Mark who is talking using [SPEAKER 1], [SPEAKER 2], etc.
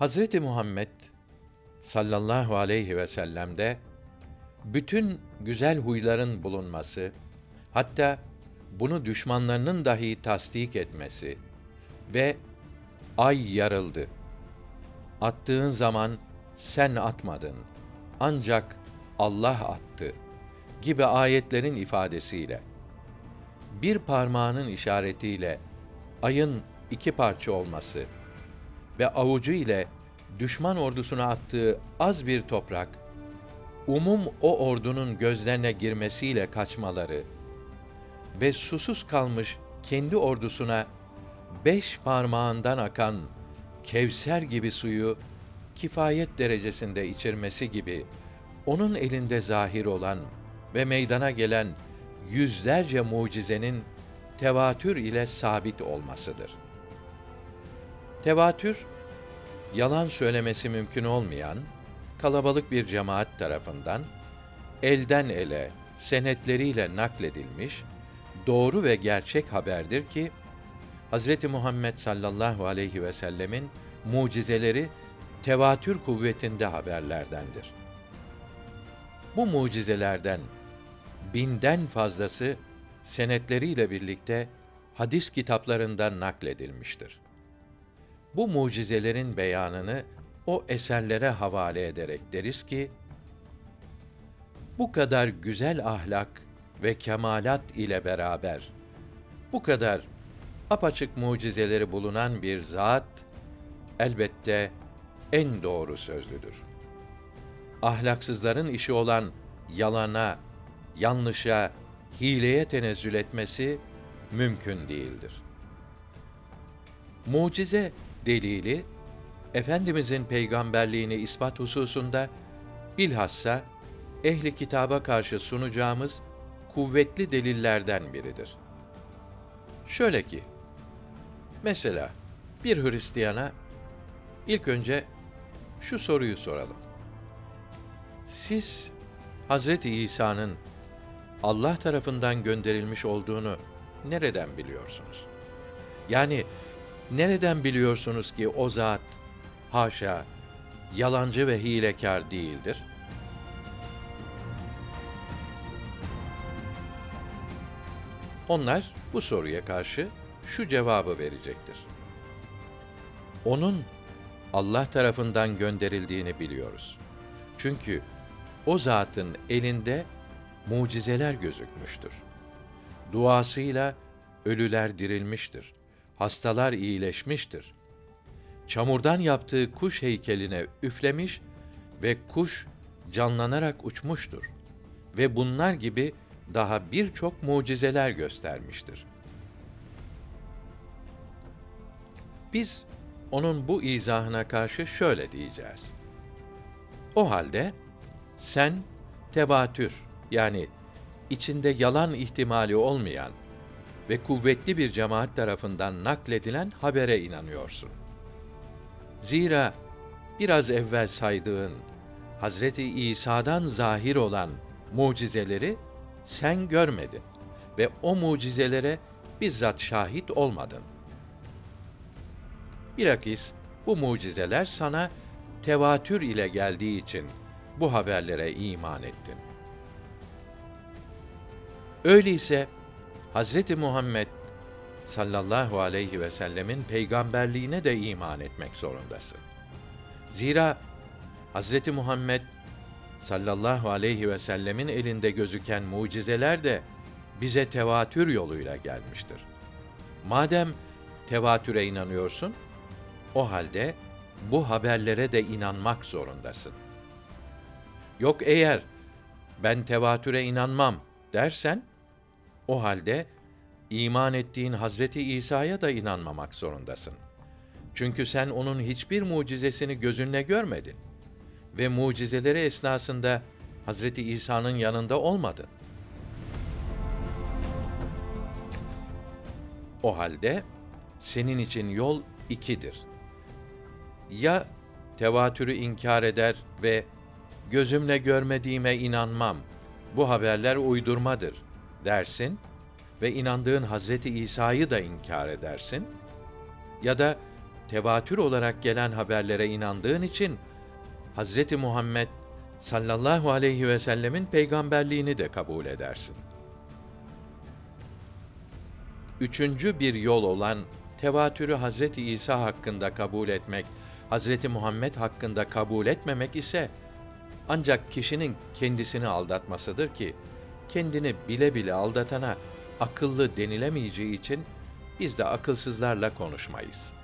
[SPEAKER 1] Hazreti Muhammed sallallahu aleyhi ve sellem'de bütün güzel huyların bulunması, hatta bunu düşmanlarının dahi tasdik etmesi ve ay yarıldı. Attığın zaman sen atmadın. Ancak Allah attı gibi ayetlerin ifadesiyle bir parmağının işaretiyle ayın iki parça olması ve avucu ile düşman ordusuna attığı az bir toprak umum o ordunun gözlerine girmesiyle kaçmaları ve susuz kalmış kendi ordusuna beş parmağından akan Kevser gibi suyu kifayet derecesinde içirmesi gibi onun elinde zahir olan ve meydana gelen yüzlerce mucizenin tevatür ile sabit olmasıdır. Tevatür yalan söylemesi mümkün olmayan kalabalık bir cemaat tarafından elden ele senetleriyle nakledilmiş doğru ve gerçek haberdir ki Hz. Muhammed sallallahu aleyhi ve sellemin mucizeleri tevatür kuvvetinde haberlerdendir. Bu mucizelerden binden fazlası senetleriyle birlikte hadis kitaplarından nakledilmiştir. Bu mucizelerin beyanını o eserlere havale ederek deriz ki bu kadar güzel ahlak ve kemalat ile beraber bu kadar apaçık mucizeleri bulunan bir zat elbette en doğru sözlüdür. Ahlaksızların işi olan yalana, yanlışa, hileye tenezzül etmesi mümkün değildir. Mucize delili Efendimizin peygamberliğini ispat hususunda bilhassa ehli kitaba karşı sunacağımız kuvvetli delillerden biridir. Şöyle ki, mesela bir Hristiyana ilk önce şu soruyu soralım. Siz Hazreti İsa'nın Allah tarafından gönderilmiş olduğunu nereden biliyorsunuz? Yani nereden biliyorsunuz ki o zat haşa yalancı ve hilekâr değildir? Onlar bu soruya karşı şu cevabı verecektir. Onun Allah tarafından gönderildiğini biliyoruz. Çünkü o zatın elinde mucizeler gözükmüştür. Duasıyla ölüler dirilmiştir. Hastalar iyileşmiştir. Çamurdan yaptığı kuş heykeline üflemiş ve kuş canlanarak uçmuştur. Ve bunlar gibi daha birçok mucizeler göstermiştir. Biz onun bu izahına karşı şöyle diyeceğiz. O halde sen tevatür yani içinde yalan ihtimali olmayan ve kuvvetli bir cemaat tarafından nakledilen habere inanıyorsun. Zira biraz evvel saydığın Hazreti İsa'dan zahir olan mucizeleri sen görmedin ve o mucizelere bizzat şahit olmadın. Bilakis bu mucizeler sana tevatür ile geldiği için bu haberlere iman ettin. Öyleyse Hazreti Muhammed sallallahu aleyhi ve sellemin peygamberliğine de iman etmek zorundasın. Zira Hazreti Muhammed sallallahu aleyhi ve sellemin elinde gözüken mucizeler de bize tevatür yoluyla gelmiştir. Madem tevatüre inanıyorsun, o halde bu haberlere de inanmak zorundasın. Yok eğer ben tevatüre inanmam dersen o halde iman ettiğin Hazreti İsa'ya da inanmamak zorundasın. Çünkü sen onun hiçbir mucizesini gözünle görmedin ve mucizeleri esnasında Hazreti İsa'nın yanında olmadın. O halde senin için yol ikidir. Ya tevatürü inkar eder ve gözümle görmediğime inanmam. Bu haberler uydurmadır dersin ve inandığın Hazreti İsa'yı da inkar edersin. Ya da tevatür olarak gelen haberlere inandığın için Hazreti Muhammed sallallahu aleyhi ve sellemin peygamberliğini de kabul edersin. Üçüncü bir yol olan tevatürü Hazreti İsa hakkında kabul etmek, Hazreti Muhammed hakkında kabul etmemek ise ancak kişinin kendisini aldatmasıdır ki kendini bile bile aldatana akıllı denilemeyeceği için biz de akılsızlarla konuşmayız.''